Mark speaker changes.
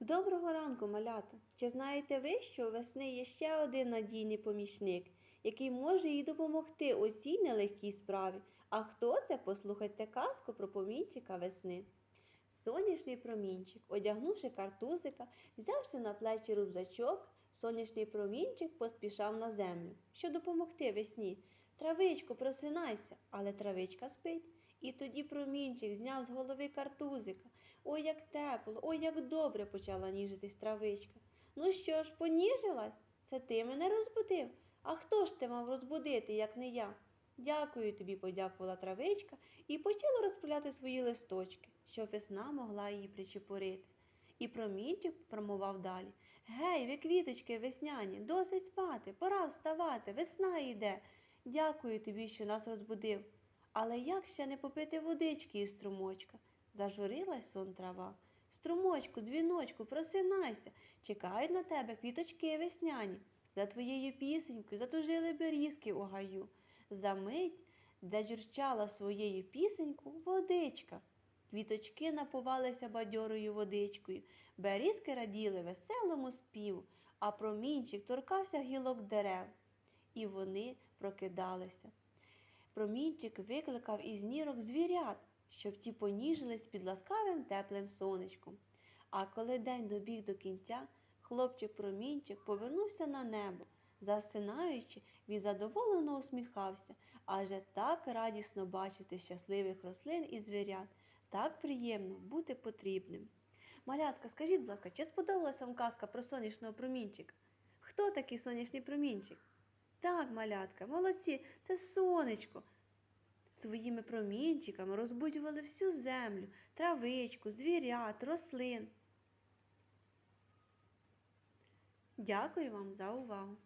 Speaker 1: Доброго ранку, малята! Чи знаєте ви, що у весни є ще один надійний помічник, який може їй допомогти у цій нелегкій справі? А хто це? Послухайте казку про помінчика весни. Сонячний промінчик, одягнувши картузика, взявши на плечі рюкзачок, сонячний промінчик поспішав на землю, щоб допомогти весні. Травичко, просинайся, але травичка спить. І тоді промінчик зняв з голови картузика. Ой, як тепло, ой, як добре почала ніжитись травичка. Ну що ж, поніжилась? Це ти мене розбудив? А хто ж ти мав розбудити, як не я? Дякую тобі, подякувала травичка і почала розпиляти свої листочки, щоб весна могла її причепурити. І промінчик промовав далі. Гей, ви квіточки весняні, досить спати, пора вставати, весна йде. Дякую тобі, що нас розбудив. Але як ще не попити водички із струмочка? Зажурилась сон трава. Струмочку, дзвіночку, просинайся, чекають на тебе квіточки весняні. За твоєю пісенькою затужили берізки у гаю. Замить задюрчала своєю пісеньку водичка. Квіточки напувалися бадьорою водичкою, берізки раділи веселому співу, а промінчик торкався гілок дерев. І вони прокидалися. Промінчик викликав із нірок звірят, щоб ті поніжились під ласкавим теплим сонечком. А коли день добіг до кінця, хлопчик промінчик повернувся на небо. Засинаючи, він задоволено усміхався, адже так радісно бачити щасливих рослин і звірят, так приємно бути потрібним. Малятка, скажіть, будь ласка, чи сподобалася вам казка про сонячного промінчика? Хто такий сонячний промінчик? Так, малятка, молодці, це сонечко. Своїми промінчиками розбудювали всю землю, травичку, звірят, рослин. Дякую вам за увагу.